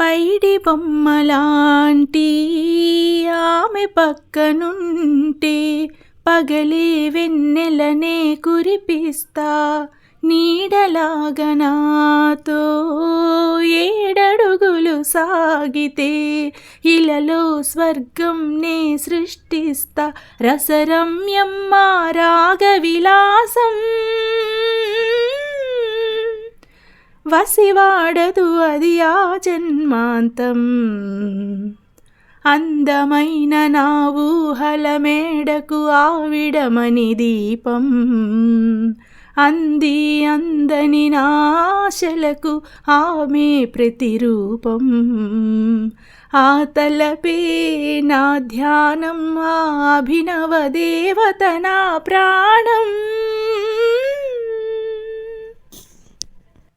పైడి బొమ్మలాంటి ఆమె పక్కనుంటే పగలే వెన్నెలనే కురిపిస్తా నీడలాగనాతో ఏడడుగులు సాగితే ఇలలో స్వర్గం నే సృష్టిస్తా రసరమ్యమ్మ రాగవిలాసం రాగ విలాసం. వసివాడదు అది ఆ జన్మాంతం. అందమైన నా ఊహల మేడకు ఆవిడమని దీపం. అంది అందని నాశలకు ఆమె ప్రతిరూపం. ఆ తలపే నా ధ్యానం ఆ అభినవ దేవత నా ప్రాణం.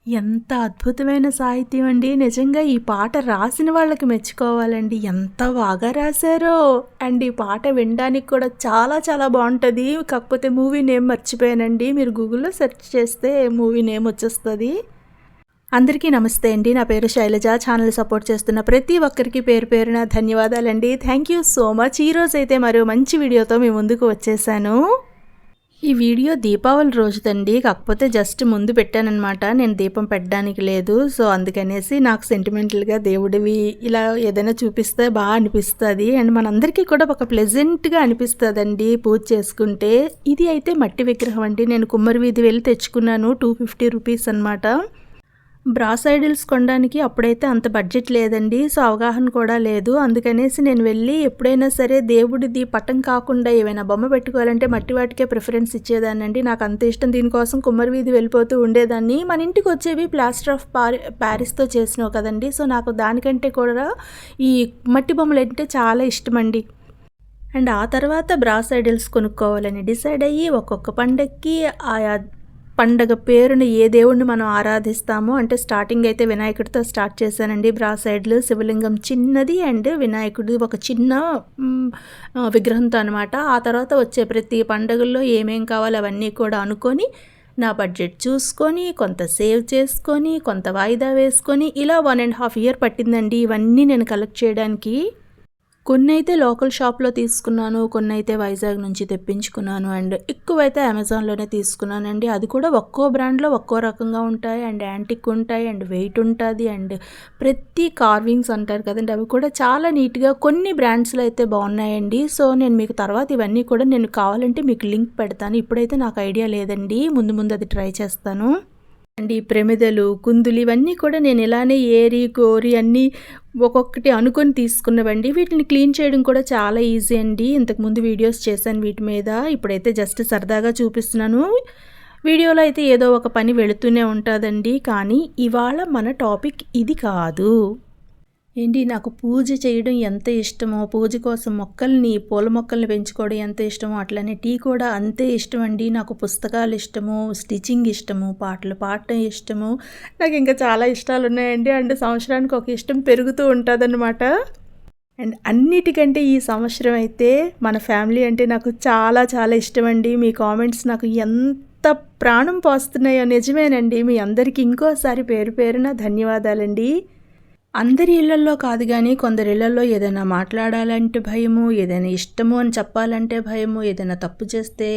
ఎంత అద్భుతమైన సాహిత్యం అండి. నిజంగా ఈ పాట రాసిన వాళ్ళకి మెచ్చుకోవాలండి. ఎంత బాగా రాశారో. అండ్ ఈ పాట వినడానికి కూడా చాలా చాలా బాగుంటుంది. కాకపోతే మూవీ నేమ్ మర్చిపోయానండి. మీరు గూగుల్లో సెర్చ్ చేస్తే మూవీ నేమ్ వచ్చేస్తుంది. అందరికీ నమస్తే అండి. నా పేరు శైలజ. ఛానల్ సపోర్ట్ చేస్తున్న ప్రతి ఒక్కరికి పేరు పేరున ధన్యవాదాలండి. Thank you so much. ఈరోజు అయితే మరో మంచి వీడియోతో మీ ముందుకు వచ్చేసాను. ఈ వీడియో దీపావళి రోజుదండి. కాకపోతే జస్ట్ ముందు పెట్టానమాట నేను దీపం పెట్టడానికి లేదు. సో అందుకనేసి నాకు సెంటిమెంటల్గా దేవుడివి ఇలా ఏదైనా చూపిస్తే బాగా అనిపిస్తుంది. అండ్ మనందరికీ కూడా ఒక ప్లెజెంట్గా అనిపిస్తుందండి పూజ చేసుకుంటే. ఇది అయితే మట్టి విగ్రహం అండి. నేను కుమ్మరి వీధి వెళ్ళి తెచ్చుకున్నాను. టూ ఫిఫ్టీ రూపీస్ అనమాట బ్రాస్ ఐడిల్స్ కొనడానికి అప్పుడైతే అంత బడ్జెట్ లేదండి సో అవగాహన కూడా లేదు. అందుకనేసి నేను వెళ్ళి ఎప్పుడైనా సరే దేవుడిది పట్టం కాకుండా ఏమైనా బొమ్మ పెట్టుకోవాలంటే మట్టి వాటికే ప్రిఫరెన్స్ ఇచ్చేదానండి నాకు అంత ఇష్టం దీనికోసం కుమ్మరి వీధి వెళ్ళిపోతూ ఉండేదాన్ని. మన ఇంటికి వచ్చేవి ప్లాస్టర్ ఆఫ్ పారి ప్యారిస్తో చేసినావు కదండి సో నాకు దానికంటే కూడా ఈ మట్టి బొమ్మలు అంటే చాలా ఇష్టం అండి అండ్ ఆ తర్వాత బ్రాస్ ఐడిల్స్ కొనుక్కోవాలని డిసైడ్ అయ్యి ఒక్కొక్క పండక్కి ఆయా పండగ పేరును ఏ దేవుణ్ణి మనం ఆరాధిస్తామో అంటే స్టార్టింగ్ అయితే వినాయకుడితో స్టార్ట్ చేశానండి. బ్రా సైడ్లు శివలింగం చిన్నది అండ్ వినాయకుడు ఒక చిన్న విగ్రహంతో అనమాట ఆ తర్వాత వచ్చే ప్రతి పండుగల్లో ఏమేం కావాలో అవన్నీ కూడా అనుకొని నా బడ్జెట్ చూసుకొని కొంత సేవ్ చేసుకొని కొంత వాయిదా వేసుకొని ఇలా వన్ అండ్ హాఫ్ ఇయర్ పట్టిందండి. ఇవన్నీ నేను కలెక్ట్ చేయడానికి కొన్ని అయితే లోకల్ షాప్లో తీసుకున్నాను కొన్ని అయితే వైజాగ్ నుంచి తెప్పించుకున్నాను అండ్ ఎక్కువైతే అమెజాన్లోనే తీసుకున్నానండి అది కూడా ఒక్కో బ్రాండ్లో ఒక్కో రకంగా ఉంటాయి అండ్ యాంటిక్ ఉంటాయి అండ్ వెయిట్ ఉంటుంది అండ్ ప్రతి కార్వింగ్స్ అంటారు కదండి అవి కూడా చాలా నీట్గా కొన్ని బ్రాండ్స్లో అయితే బాగున్నాయండి. సో నేను మీకు తర్వాత ఇవన్నీ కూడా నేను కావాలంటే మీకు లింక్ పెడతాను. ఇప్పుడైతే నాకు ఐడియా లేదండి. ముందు ముందు అది ట్రై చేస్తాను. అండి ప్రమిదలు కుందులు ఇవన్నీ కూడా నేను ఇలానే ఏరి కోరి అన్నీ ఒక్కొక్కటి అనుకొని తీసుకున్నవండి. వీటిని క్లీన్ చేయడం కూడా చాలా ఈజీ అండి. ఇంతకుముందు వీడియోస్ చేశాను వీటి మీద. ఇప్పుడైతే జస్ట్ సరదాగా చూపిస్తున్నాను. వీడియోలో అయితే ఏదో ఒక పని వెళుతూనే ఉంటుందండి. కానీ ఇవాళ మన టాపిక్ ఇది కాదు. ఏంటి నాకు పూజ చేయడం ఎంత ఇష్టమో పూజ కోసం మొక్కల్ని పూల మొక్కల్ని పెంచుకోవడం ఎంత ఇష్టమో అట్లనే టీ కూడా అంతే ఇష్టం అండి నాకు పుస్తకాలు ఇష్టము స్టిచ్చింగ్ ఇష్టము పాటలు పాడటం ఇష్టము. నాకు ఇంకా చాలా ఇష్టాలు ఉన్నాయండి. అండ్ సంవత్సరానికి ఒక ఇష్టం పెరుగుతూ ఉంటుందన్నమాట. అండ్ అన్నిటికంటే ఈ సంవత్సరం అయితే మన ఫ్యామిలీ అంటే నాకు చాలా చాలా ఇష్టం అండి మీ కామెంట్స్ నాకు ఎంత ప్రాణం పోస్తున్నాయో నిజమేనండి. మీ అందరికీ ఇంకోసారి పేరు పేరున ధన్యవాదాలండి. అందరి ఇళ్ళల్లో కాదు కానీ కొందరి ఇళ్ళలో ఏదైనా మాట్లాడాలంటే భయము ఏదైనా ఇష్టము అని చెప్పాలంటే భయము ఏదైనా తప్పు చేస్తే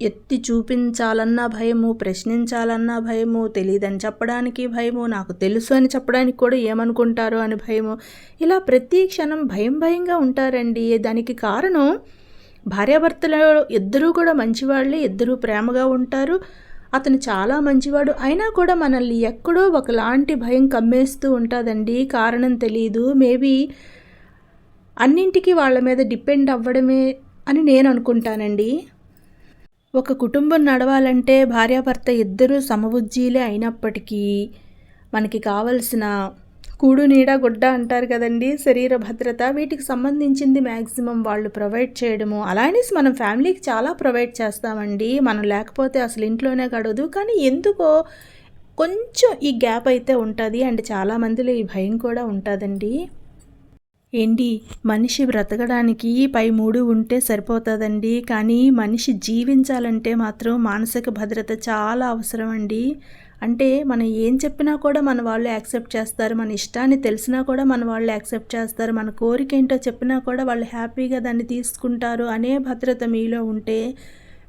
ఎత్తి చూపించాలన్నా భయము ప్రశ్నించాలన్నా భయము తెలియదని చెప్పడానికి భయము నాకు తెలుసు అని చెప్పడానికి కూడా ఏమనుకుంటారో అని భయము. ఇలా ప్రతి క్షణం భయం భయంగా ఉంటారండి. దానికి కారణం భార్యాభర్తలు ఇద్దరూ కూడా మంచివాళ్ళే ఇద్దరూ ప్రేమగా ఉంటారు. అతను చాలా మంచివాడు. అయినా కూడా మనల్ని ఎక్కడో ఒకలాంటి భయం కమ్మేస్తూ ఉంటుందండి. కారణం తెలియదు మేబీ అన్నింటికి వాళ్ళ మీద డిపెండ్ అవ్వడమే అని నేను అనుకుంటానండి. ఒక కుటుంబం నడవాలంటే భార్యాభర్త ఇద్దరూ సమబుజ్జీలే అయినప్పటికీ మనకి కావలసిన కూడు నీడ గుడ్డ అంటారు కదండి. శరీర భద్రత వీటికి సంబంధించింది మ్యాక్సిమం వాళ్ళు ప్రొవైడ్ చేయడము. అలానే మనం ఫ్యామిలీకి చాలా ప్రొవైడ్ చేస్తామండి. మనం లేకపోతే అసలు ఇంట్లోనే గడదు కానీ ఎందుకో కొంచెం ఈ గ్యాప్ అయితే ఉంటుంది. అండ్ చాలామందిలో ఈ భయం కూడా ఉంటుందండి. ఏంటి? మనిషి బ్రతకడానికి పై మూడు ఉంటే సరిపోతుందండి. కానీ మనిషి జీవించాలంటే మాత్రం మానసిక భద్రత చాలా అవసరం అండి అంటే మనం ఏం చెప్పినా కూడా మన వాళ్ళు యాక్సెప్ట్ చేస్తారు మన ఇష్టాన్ని తెలిసినా కూడా మన వాళ్ళు యాక్సెప్ట్ చేస్తారు మన కోరిక ఏంటో చెప్పినా కూడా వాళ్ళు హ్యాపీగా దాన్ని తీసుకుంటారు అనే భద్రత మీలో ఉంటే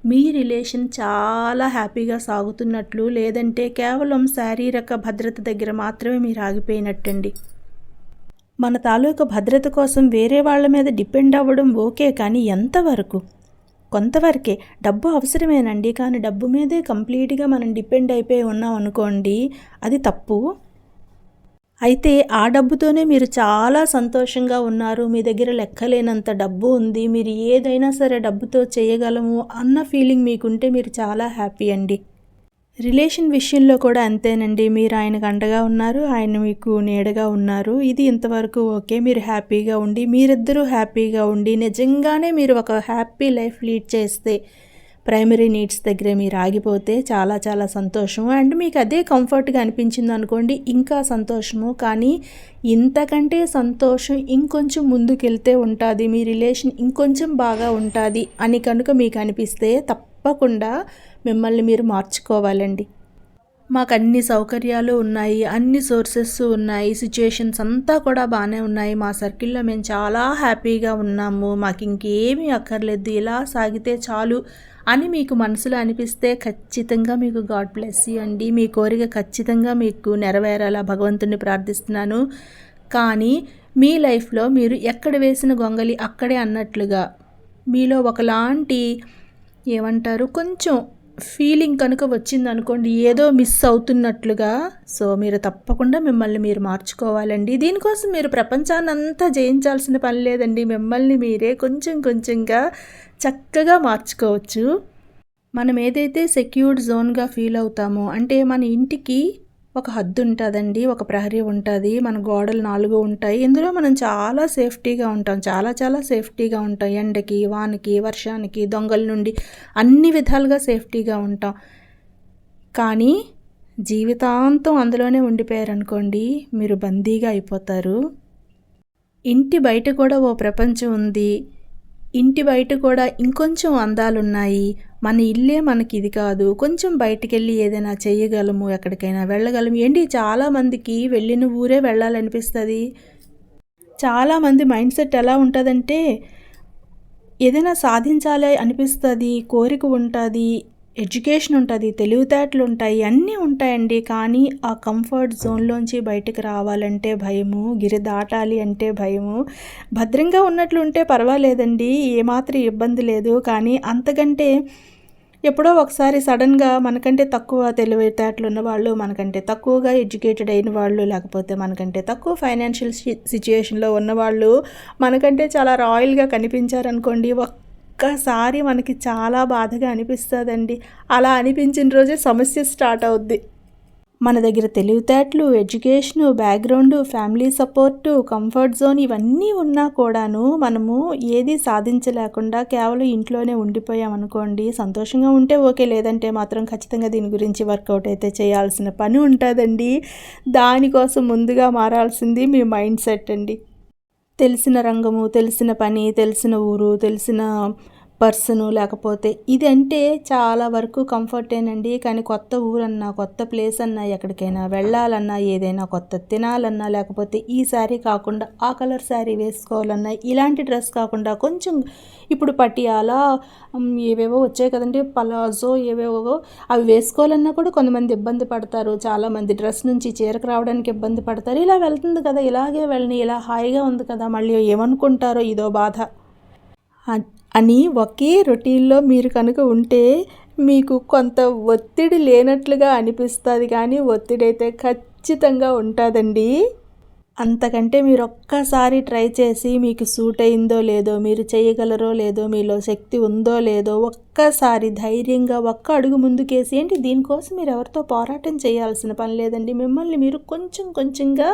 మీ రిలేషన్ చాలా హ్యాపీగా సాగుతున్నట్లు లేదంటే కేవలం శారీరక భద్రత దగ్గర మాత్రమే మీరు ఆగిపోయినట్టండి. మన తాలూకు భద్రత కోసం వేరే వాళ్ళ మీద డిపెండ్ అవ్వడం ఓకే కానీ ఎంతవరకు? కొంతవరకే డబ్బు అవసరమేనండి కానీ డబ్బు మీదే కంప్లీట్గా మనం డిపెండ్ అయిపోయి ఉన్నాం అనుకోండి అది తప్పు. అయితే ఆ డబ్బుతోనే మీరు చాలా సంతోషంగా ఉన్నారు మీ దగ్గర లెక్కలేనంత డబ్బు ఉంది మీరు ఏదైనా సరే డబ్బుతో చేయగలము అన్న ఫీలింగ్ మీకుంటే మీరు చాలా హ్యాపీ అండి. రిలేషన్ విషయంలో కూడా అంతేనండి. మీరు ఆయనకు అండగా ఉన్నారు ఆయన మీకు నీడగా ఉన్నారు. ఇది ఇంతవరకు ఓకే. మీరు హ్యాపీగా ఉండి మీరిద్దరూ హ్యాపీగా ఉండి నిజంగానే మీరు ఒక హ్యాపీ లైఫ్ లీడ్ చేస్తే ప్రైమరీ నీడ్స్ దగ్గరే మీరు ఆగిపోతే చాలా చాలా సంతోషం. అండ్ మీకు అదే కంఫర్ట్గా అనిపించింది అనుకోండి ఇంకా సంతోషము. కానీ ఇంతకంటే సంతోషం ఇంకొంచెం ముందుకెళ్తే ఉంటుంది మీ రిలేషన్ ఇంకొంచెం బాగా ఉంటుంది అని కనుక మీకు అనిపిస్తే తప్ప తప్పకుండా మిమ్మల్ని మీరు మార్చుకోవాలండి. మాకు అన్ని సౌకర్యాలు ఉన్నాయి అన్ని సోర్సెస్ ఉన్నాయి సిచ్యుయేషన్స్ అంతా కూడా బాగానే ఉన్నాయి. మా సర్కిల్లో మేము చాలా హ్యాపీగా ఉన్నాము. మాకు ఇంకేమీ అక్కర్లేదు. ఇలా సాగితే చాలు అని మీకు మనసులో అనిపిస్తే ఖచ్చితంగా మీకు గాడ్ బ్లెస్ అండి. మీ కోరిక ఖచ్చితంగా మీకు నెరవేరాలా భగవంతుని ప్రార్థిస్తున్నాను. కానీ మీ లైఫ్లో మీరు ఎక్కడ వేసిన గొంగలి అక్కడే అన్నట్లుగా మీలో ఒకలాంటి ఏమంటారు? కొంచెం ఫీలింగ్ కనుక వచ్చింది అనుకోండి ఏదో మిస్ అవుతున్నట్లుగా. సో మీరు తప్పకుండా మిమ్మల్ని మీరు మార్చుకోవాలండి. దీనికోసం మీరు ప్రపంచాన్ని అంతా జయించాల్సిన పని లేదండి. మిమ్మల్ని మీరే కొంచెం కొంచెంగా చక్కగా మార్చుకోవచ్చు. మనం ఏదైతే సెక్యూర్డ్ జోన్గా ఫీల్ అవుతామో అంటే మన ఇంటికి ఒక హద్దు ఉంటుందండి ఒక ప్రహరీ ఉంటుంది మన గోడలు నాలుగు ఉంటాయి. ఇందులో మనం చాలా సేఫ్టీగా ఉంటాం చాలా చాలా సేఫ్టీగా ఉంటాం. ఎండకి వానకి వర్షానికి దొంగల నుండి అన్ని విధాలుగా సేఫ్టీగా ఉంటాం. కానీ జీవితాంతం అందులోనే ఉండిపోయారనుకోండి మీరు బందీగా అయిపోతారు. ఇంటి బయట కూడా ఓ ప్రపంచం ఉంది. ఇంటి బయట కూడా ఇంకొంచెం అందాలున్నాయి. మన ఇల్లే మనకి ఇది కాదు. కొంచెం బయటికి వెళ్ళి ఏదైనా చేయగలము ఎక్కడికైనా వెళ్ళగలము. ఏంటి చాలామందికి వెళ్ళిన ఊరే వెళ్ళాలనిపిస్తుంది. చాలామంది మైండ్ సెట్ ఎలా ఉంటుందంటే ఏదైనా సాధించాలి అనిపిస్తుంది కోరిక ఉంటుంది ఎడ్యుకేషన్ ఉంటుంది తెలివితేటలు ఉంటాయి అన్నీ ఉంటాయండి. కానీ ఆ కంఫర్ట్ జోన్లోంచి బయటకు రావాలంటే భయము గిరి దాటాలి అంటే భయము. భద్రంగా ఉన్నట్లు ఉంటే పర్వాలేదండి ఏమాత్రం ఇబ్బంది లేదు. కానీ అంతకంటే ఎప్పుడో ఒకసారి సడన్గా మనకంటే తక్కువ తెలివితేటలు ఉన్నవాళ్ళు మనకంటే తక్కువగా ఎడ్యుకేటెడ్ అయిన వాళ్ళు లేకపోతే మనకంటే తక్కువ ఫైనాన్షియల్ సిచ్యుయేషన్లో ఉన్నవాళ్ళు మనకంటే చాలా రాయల్గా కనిపించారనుకోండి ఒక్కసారి మనకి చాలా బాధగా అనిపిస్తుందండి. అలా అనిపించిన రోజే సమస్య స్టార్ట్ అవుద్ది. మన దగ్గర తెలివితేటలు education background family support comfort zone ఇవన్నీ ఉన్నా కూడాను మనము ఏది సాధించలేకుండా కేవలం ఇంట్లోనే ఉండిపోయామనుకోండి సంతోషంగా ఉంటే ఓకే లేదంటే మాత్రం ఖచ్చితంగా దీని గురించి వర్కౌట్ అయితే చేయాల్సిన పని ఉంటుందండి. దానికోసం ముందుగా మారాల్సింది మీ మైండ్ సెట్ అండి. తెలిసిన రంగము తెలిసిన పని తెలిసిన ఊరు తెలిసిన పర్సను లేకపోతే ఇది అంటే చాలా వరకు కంఫర్టేనండి. కానీ కొత్త ఊరన్నా కొత్త ప్లేస్ అన్నా ఎక్కడికైనా వెళ్ళాలన్నా ఏదైనా కొత్త తినాలన్నా లేకపోతే ఈ శారీ కాకుండా ఆ కలర్ శారీ వేసుకోవాలన్నా ఇలాంటి డ్రెస్ కాకుండా కొంచెం ఇప్పుడు పటియాలా ఏవేవో వచ్చాయి కదండి పలాజో ఏవేవో అవి వేసుకోవాలన్నా కూడా కొంతమంది ఇబ్బంది పడతారు. చాలామంది డ్రెస్ నుంచి చీరకు రావడానికి ఇబ్బంది పడతారు. ఇలా వెళ్తుంది కదా ఇలాగే వెళ్ళని ఇలా హాయిగా ఉంది కదా మళ్ళీ ఏమనుకుంటారో ఇదో బాధ. అని ఒకే రొటీన్లో మీరు కనుక ఉంటే మీకు కొంత ఒత్తిడి లేనట్లుగా అనిపిస్తుంది కానీ ఒత్తిడి అయితే ఖచ్చితంగా ఉంటుందండి. అంతకంటే మీరు ఒక్కసారి ట్రై చేసి మీకు సూట్ అయిందో లేదో మీరు చేయగలరో లేదో మీలో శక్తి ఉందో లేదో ఒక్కసారి ధైర్యంగా ఒక్క అడుగు ముందుకేసి ఏంటి దీనికోసం మీరు ఎవరితో పోరాటం చేయాల్సిన పని లేదండి. మిమ్మల్ని మీరు కొంచెం కొంచెంగా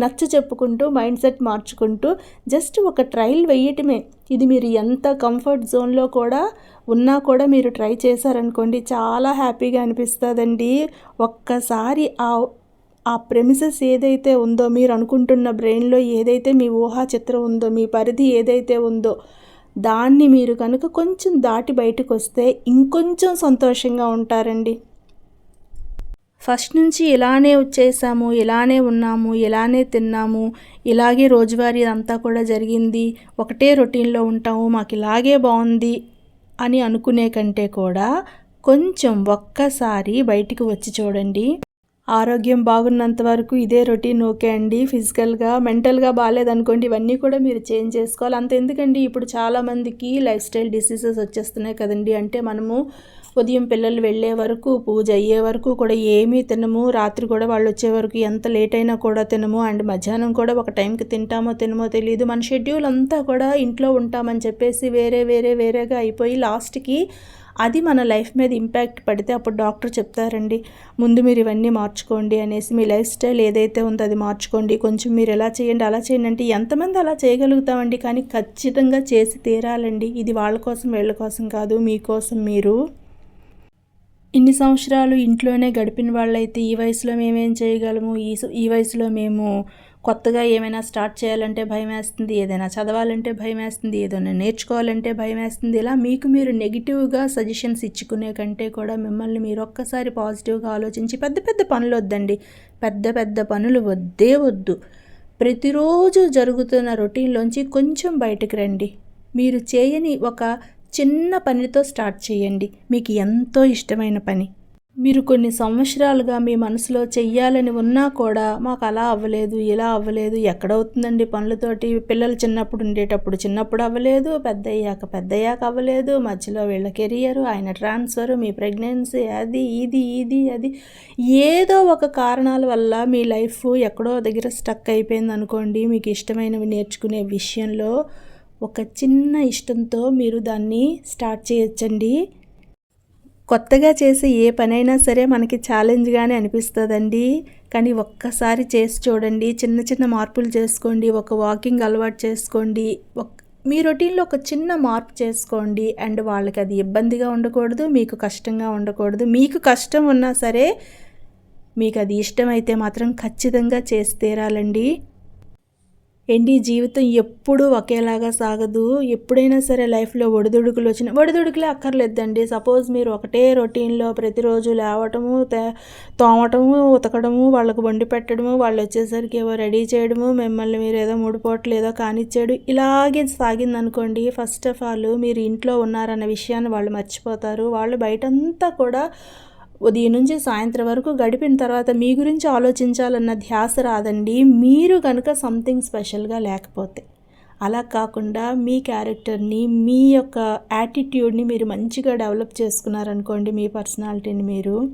నచ్చ చెప్పుకుంటూ మైండ్ సెట్ మార్చుకుంటూ జస్ట్ ఒక ట్రయల్ వేయటమే ఇది మీరు ఎంత కంఫర్ట్ జోన్లో కూడా ఉన్నా కూడా మీరు ట్రై చేశారనుకోండి చాలా హ్యాపీగా అనిపిస్తుందండి. ఒక్కసారి ఆ ఆ ప్రెమిసెస్ ఏదైతే ఉందో మీరు అనుకుంటున్న బ్రెయిన్లో ఏదైతే మీ ఊహా చిత్రం ఉందో మీ పరిధి ఏదైతే ఉందో దాన్ని మీరు కనుక కొంచెం దాటి బయటకు వస్తే ఇంకొంచెం సంతోషంగా ఉంటారండి. ఫస్ట్ నుంచి ఇలానే వచ్చేసాము ఇలానే ఉన్నాము ఇలానే తిన్నాము. ఇలాగే రోజువారీ అంతా కూడా జరిగింది. ఒకటే రొటీన్లో ఉంటాము మాకు ఇలాగే బాగుంది అని అనుకునే కంటే కూడా కొంచెం ఒక్కసారి బయటికి వచ్చి చూడండి. ఆరోగ్యం బాగున్నంత వరకు ఇదే రొటీన్ ఓకే అండి. ఫిజికల్గా మెంటల్గా బాగాలేదనుకోండి ఇవన్నీ కూడా మీరు చేంజ్ చేసుకోవాలి. అంత ఎందుకండి ఇప్పుడు చాలామందికి లైఫ్ స్టైల్ డిసీజెస్ వచ్చేస్తున్నాయి కదండి. అంటే మనము ఉదయం పిల్లలు వెళ్ళే వరకు పూజ అయ్యే వరకు కూడా ఏమీ తినము. రాత్రి కూడా వాళ్ళు వచ్చే వరకు ఎంత లేట్ అయినా కూడా తినము. అండ్ మధ్యాహ్నం కూడా ఒక టైంకి తింటామో తినమో తెలియదు మన షెడ్యూల్ అంతా కూడా ఇంట్లో ఉంటామని చెప్పేసి వేరే వేరే వేరేగా అయిపోయి లాస్ట్కి అది మన లైఫ్ మీద ఇంపాక్ట్ పడితే అప్పుడు డాక్టర్ చెప్తారండి ముందు మీరు ఇవన్నీ మార్చుకోండి అనేసి. మీ లైఫ్ స్టైల్ ఏదైతే ఉందో అది మార్చుకోండి. కొంచెం మీరు ఎలా చేయండి అలా చేయండి అంటే ఎంతమంది అలా చేయగలుగుతామండి? కానీ ఖచ్చితంగా చేసి తీరాలండి. ఇది వాళ్ళ కోసం వీళ్ళ కోసం కాదు. మీకోసం మీరు ఇన్ని సంవత్సరాలు ఇంట్లోనే గడిపిన వాళ్ళైతే ఈ వయసులో మేమేం చేయగలము? ఈ ఈ వయసులో మేము కొత్తగా ఏమైనా స్టార్ట్ చేయాలంటే భయం వేస్తుంది ఏదైనా చదవాలంటే భయం వేస్తుంది ఏదైనా నేర్చుకోవాలంటే భయం వేస్తుంది ఇలా మీకు మీరు నెగిటివ్గా సజెషన్స్ ఇచ్చుకునే కంటే కూడా మిమ్మల్ని మీరు ఒక్కసారి పాజిటివ్గా ఆలోచించి పెద్ద పెద్ద పనులు వద్దండి. పెద్ద పెద్ద పనులు వద్దే వద్దు. ప్రతిరోజు జరుగుతున్న రొటీన్లోంచి కొంచెం బయటకు రండి. మీరు చేయని ఒక చిన్న పనితో స్టార్ట్ చేయండి. మీకు ఎంతో ఇష్టమైన పని. మీరు కొన్ని సంవత్సరాలుగా మీ మనసులో చెయ్యాలని ఉన్నా కూడా మాకు అలా అవ్వలేదు ఇలా అవ్వలేదు ఎక్కడవుతుందండి పనులతోటి? పిల్లలు చిన్నప్పుడు ఉండేటప్పుడు చిన్నప్పుడు అవ్వలేదు పెద్ద అయ్యాక పెద్ద అయ్యాక అవ్వలేదు మధ్యలో వీళ్ళ కెరియర్ ఆయన ట్రాన్స్ఫర్ మీ ప్రెగ్నెన్సీ అది ఇది ఇది అది. ఏదో ఒక కారణాల వల్ల మీ లైఫ్ ఎక్కడో దగ్గర స్టక్ అయిపోయింది అనుకోండి మీకు ఇష్టమైనవి నేర్చుకునే విషయంలో ఒక చిన్న ఇష్టంతో మీరు దాన్ని స్టార్ట్ చేయొచ్చండి. కొత్తగా చేసే ఏ పనైనా సరే మనకి ఛాలెంజ్గానే అనిపిస్తుందండి. కానీ ఒక్కసారి చేసి చూడండి చిన్న చిన్న మార్పులు చేసుకోండి ఒక వాకింగ్ అలవాటు చేసుకోండి ఒక మీ రొటీన్లో ఒక చిన్న మార్పు చేసుకోండి అండ్ వాళ్ళకి అది ఇబ్బందిగా ఉండకూడదు మీకు కష్టంగా ఉండకూడదు. మీకు కష్టం ఉన్నా సరే మీకు అది ఇష్టమైతే మాత్రం ఖచ్చితంగా చేసి తీరాలండి. ఏంటి? జీవితం ఎప్పుడూ ఒకేలాగా సాగదు. ఎప్పుడైనా సరే లైఫ్లో ఒడిదుడుకులు వచ్చిన ఒడిదుడుకులే అక్కర్లేదండి సపోజ్ మీరు ఒకటే రొటీన్లో ప్రతిరోజు లేవటము తోమటము ఉతకడము వాళ్ళకు వండి పెట్టడము వాళ్ళు వచ్చేసరికి ఏవో రెడీ చేయడము మిమ్మల్ని మీరు ఏదో మూడు పూటలు ఏదో కానిచ్చాడు ఇలాగే సాగిందనుకోండి. ఫస్ట్ ఆఫ్ ఆల్ మీరు ఇంట్లో ఉన్నారన్న విషయాన్ని వాళ్ళు మర్చిపోతారు. వాళ్ళు బయటంతా కూడా ఉదయం నుంచి సాయంత్రం వరకు గడిపిన తర్వాత మీ గురించి ఆలోచించాలన్న ధ్యాస రాదండి. మీరు కనుక సంథింగ్ స్పెషల్గా లేకపోతే. అలా కాకుండా మీ క్యారెక్టర్ని మీ యొక్క యాటిట్యూడ్ని మీరు మంచిగా డెవలప్ చేసుకున్నారనుకోండి మీ పర్సనాలిటీని మీరు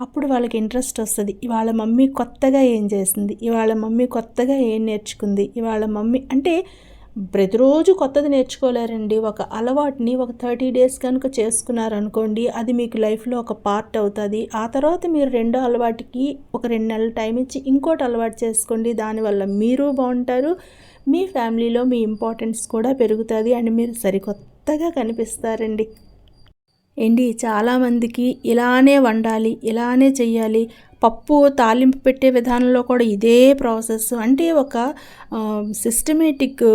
అప్పుడు వాళ్ళకి ఇంట్రెస్ట్ వస్తుంది. ఇవాళ మమ్మీ కొత్తగా ఏం చేసింది? ఇవాళ మమ్మీ కొత్తగా ఏం నేర్చుకుంది? ఇవాళ మమ్మీ అంటే ప్రతిరోజు కొత్తది నేర్చుకోలేరండి. ఒక అలవాటుని ఒక థర్టీ డేస్ కనుక చేసుకున్నారనుకోండి అది మీకు లైఫ్లో ఒక పార్ట్ అవుతుంది. ఆ తర్వాత మీరు రెండో అలవాటుకి ఒక రెండు నెలల టైం ఇచ్చి ఇంకోటి అలవాటు చేసుకోండి. దానివల్ల మీరు బాగుంటారు మీ ఫ్యామిలీలో మీ ఇంపార్టెన్స్ కూడా పెరుగుతుంది అండ్ మీరు సరికొత్తగా కనిపిస్తారండి. ఏంటి చాలామందికి ఇలానే వండాలి ఇలానే చెయ్యాలి. పప్పు తాలింపు పెట్టే విధానంలో కూడా ఇదే ప్రాసెస్. అంటే ఒక సిస్టమేటిక్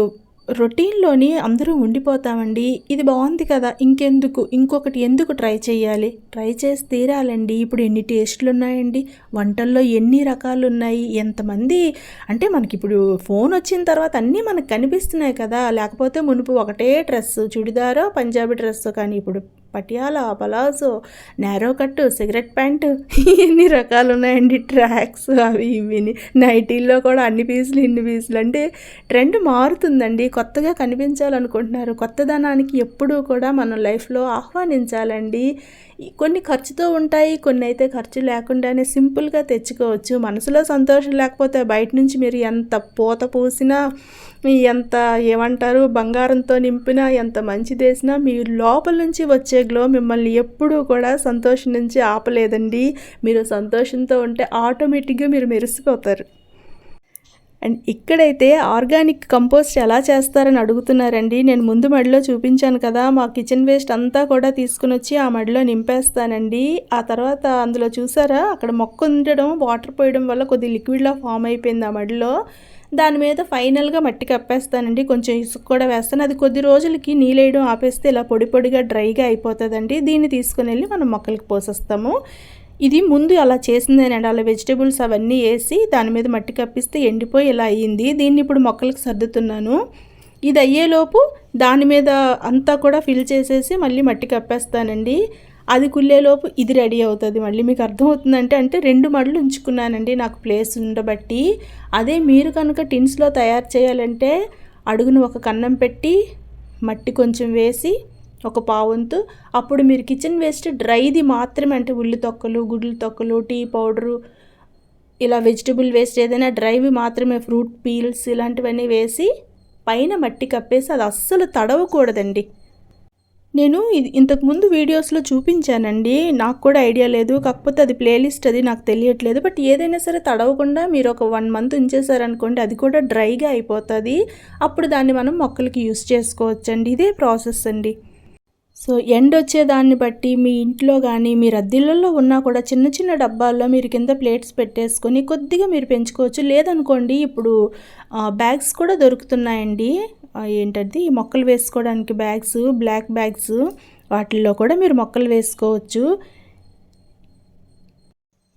రొటీన్లోని అందరూ ఉండిపోతామండి. ఇది బాగుంది కదా ఇంకెందుకు? ఇంకొకటి ఎందుకు ట్రై చేయాలి ట్రై చేసి తీరాలండి. ఇప్పుడు ఎన్ని టేస్ట్లు ఉన్నాయండి వంటల్లో ఎన్ని రకాలు ఉన్నాయి ఎంతమంది అంటే మనకి ఇప్పుడు ఫోన్ వచ్చిన తర్వాత అన్నీ మనకు కనిపిస్తున్నాయి కదా. లేకపోతే మునుపు ఒకటే డ్రెస్ చుడిదారో పంజాబీ డ్రెస్ కానీ ఇప్పుడు Patiala palazzo narrow cut cigarette pant ఎన్ని రకాలు ఉన్నాయండి ట్రాక్స్ అవి ఇవిని. నైటీల్లో కూడా అన్ని పీసులు ఇన్ని పీసులు. అంటే ట్రెండ్ మారుతుందండి. కొత్తగా కనిపించాలనుకుంటున్నారు. కొత్తదనానికి ఎప్పుడూ కూడా మనం లైఫ్లో ఆహ్వానించాలండి. కొన్ని ఖర్చుతో ఉంటాయి కొన్ని అయితే ఖర్చు లేకుండానే సింపుల్గా తెచ్చుకోవచ్చు. మనసులో సంతోషం లేకపోతే బయట నుంచి మీరు ఎంత పూత పూసినా ఎంత ఏమంటారు బంగారంతో నింపినా ఎంత మంచి చేసినా మీ లోపల నుంచి వచ్చే గ్లో మిమ్మల్ని ఎప్పుడూ కూడా సంతోషం నుంచి ఆపలేదండి. మీరు సంతోషంతో ఉంటే ఆటోమేటిక్గా మీరు మెరిసిపోతారు. అండ్ ఇక్కడైతే ఆర్గానిక్ కంపోస్ట్ ఎలా చేస్తారని అడుగుతున్నారండి. నేను ముందు మడిలో చూపించాను కదా మా కిచెన్ వేస్ట్ అంతా కూడా తీసుకుని వచ్చి ఆ మడిలో నింపేస్తానండి. ఆ తర్వాత అందులో చూసారా అక్కడ మొక్క ఉండడం వాటర్ పోయడం వల్ల కొద్ది లిక్విడ్లా ఫామ్ అయిపోయింది ఆ మడిలో. దాని మీద ఫైనల్గా మట్టి కప్పేస్తానండి. కొంచెం ఇసుక కూడా వేస్తాను. అది కొద్ది రోజులకి నీళ్ళేయడం ఆపేస్తే ఇలా పొడి పొడిగా డ్రైగా అయిపోతుందండి. దీన్ని తీసుకుని వెళ్ళి మనం మొక్కలకి పోసేస్తాము. ఇది ముందు అలా చేసిందేనండి అలా వెజిటేబుల్స్ అవన్నీ వేసి దాని మీద మట్టి కప్పిస్తే ఎండిపోయి ఇలా అయ్యింది. దీన్ని ఇప్పుడు మొక్కలకు సర్దుతున్నాను. ఇది అయ్యేలోపు దాని మీద అంతా కూడా ఫిల్ చేసేసి మళ్ళీ మట్టి కప్పేస్తానండి. అది కుళ్ళేలోపు ఇది రెడీ అవుతుంది. మళ్ళీ మీకు అర్థమవుతుందంటే అంటే రెండు మడులు ఉంచుకున్నానండి నాకు ప్లేస్ ఉండబట్టి. అదే మీరు కనుక టిన్స్లో తయారు చేయాలంటే అడుగును ఒక కన్నం పెట్టి మట్టి కొంచెం వేసి ఒక పావంతు. అప్పుడు మీరు కిచెన్ వేస్ట్ డ్రైది మాత్రమే అంటే ఉల్లి తొక్కలు గుడ్లు తొక్కలు టీ పౌడరు ఇలా వెజిటబుల్ వేస్ట్ ఏదైనా డ్రైవి మాత్రమే ఫ్రూట్ పీల్స్ ఇలాంటివన్నీ వేసి పైన మట్టి కప్పేసి అది అస్సలు తడవకూడదండి. నేను ఇది ఇంతకుముందు వీడియోస్లో చూపించానండి. నాకు కూడా ఐడియా లేదు. కాకపోతే అది ప్లేలిస్ట్ అది నాకు తెలియట్లేదు. బట్ ఏదైనా సరే తడవకుండా మీరు ఒక వన్ మంత్ ఉంచేసారనుకోండి అది కూడా డ్రైగా అయిపోతుంది. అప్పుడు దాన్ని మనం మొక్కలకి యూస్ చేసుకోవచ్చండి. ఇదే ప్రాసెస్ అండి. సో ఎండ్ వచ్చేదాన్ని బట్టి మీ ఇంట్లో కానీ మీ రద్దీలలో ఉన్నా కూడా చిన్న చిన్న డబ్బాల్లో మీరు కింద ప్లేట్స్ పెట్టేసుకొని కొద్దిగా మీరు పెంచుకోవచ్చు. లేదనుకోండి ఇప్పుడు బ్యాగ్స్ కూడా దొరుకుతున్నాయండి. ఏంటది? మొక్కలు వేసుకోవడానికి బ్యాగ్స్ బ్లాక్ బ్యాగ్స్ వాటిల్లో కూడా మీరు మొక్కలు వేసుకోవచ్చు.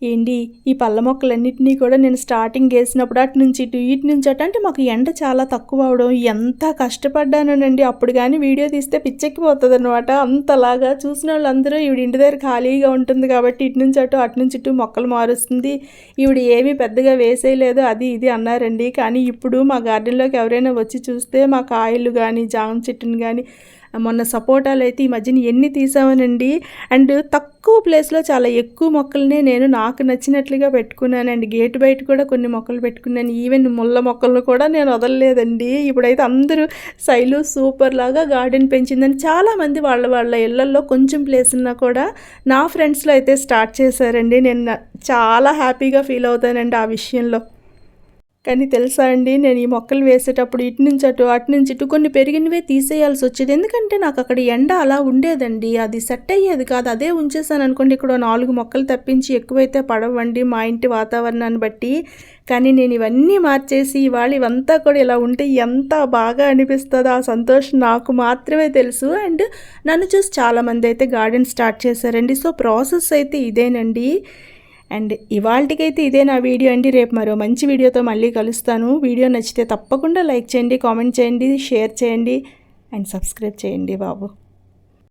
ఏంటి ఈ పళ్ళ మొక్కలన్నింటినీ కూడా నేను స్టార్టింగ్ వేసినప్పుడు అటు నుంచి ఇటు ఇటు నుంచి అటు అంటే మాకు ఎండ చాలా తక్కువ అవడం ఎంత కష్టపడ్డానండి అప్పుడు కానీ వీడియో తీస్తే పిచ్చెక్కిపోతుంది అనమాట అంతలాగా చూసిన వాళ్ళందరూ ఈవిడ ఇంటి దగ్గర ఖాళీగా ఉంటుంది కాబట్టి ఇటు నుంచి అటు అటు నుంచి ఇటు మొక్కలు మారుస్తుంది. ఈవిడ ఏమీ పెద్దగా వేసేయలేదు అది ఇది అన్నారండి. కానీ ఇప్పుడు మా గార్డెన్లోకి ఎవరైనా వచ్చి చూస్తే మా కాయలు కానీ జామ చెట్టుని కానీ మొన్న సపోటాలు అయితే ఈ మధ్యన ఎన్ని తీసామనండి. అండ్ తక్కువ ప్లేస్లో చాలా ఎక్కువ మొక్కలనే నేను నాకు నచ్చినట్లుగా పెట్టుకున్నానండి. గేటు బయట కూడా కొన్ని మొక్కలు పెట్టుకున్నాను. ఈవెన్ ముళ్ళ మొక్కలను కూడా నేను వదలలేదండి. ఇప్పుడైతే అందరూ శైలు సూపర్ లాగా గార్డెన్ పెంచిందని చాలామంది వాళ్ళ వాళ్ళ ఇళ్ళల్లో కొంచెం ప్లేస్ ఉన్నా కూడా నా ఫ్రెండ్స్లో అయితే స్టార్ట్ చేశారండి. నేను చాలా హ్యాపీగా ఫీల్ అవుతానండి ఆ విషయంలో. కానీ తెలుసా అండి నేను ఈ మొక్కలు వేసేటప్పుడు ఇటు నుంచి అటు అటు నుంచి ఇటు కొన్ని పెరిగినవే తీసేయాల్సి వచ్చేది. ఎందుకంటే నాకు అక్కడ ఎండ అలా ఉండేదండి. అది సెట్ అయ్యేది కాదు. అదే ఉంచేసాను అనుకోండి ఇక్కడ నాలుగు మొక్కలు తప్పించి ఎక్కువైతే పడవండి మా ఇంటి వాతావరణాన్ని బట్టి. కానీ నేను ఇవన్నీ మార్చేసి ఇవాళ ఇవంతా కూడా ఇలా ఉంటే ఎంత బాగా అనిపిస్తుందో ఆ సంతోషం నాకు మాత్రమే తెలుసు. అండ్ నన్ను చూసి చాలామంది అయితే గార్డెన్ స్టార్ట్ చేశారండి. సో ప్రాసెస్ అయితే ఇదేనండి. అండ్ ఇవాళకైతే ఇదే నా వీడియో అండి. రేపు మరో మంచి వీడియోతో మళ్ళీ కలుస్తాను. వీడియో నచ్చితే తప్పకుండా లైక్ చేయండి కామెంట్ చేయండి షేర్ చేయండి అండ్ సబ్స్క్రైబ్ చేయండి బాబు.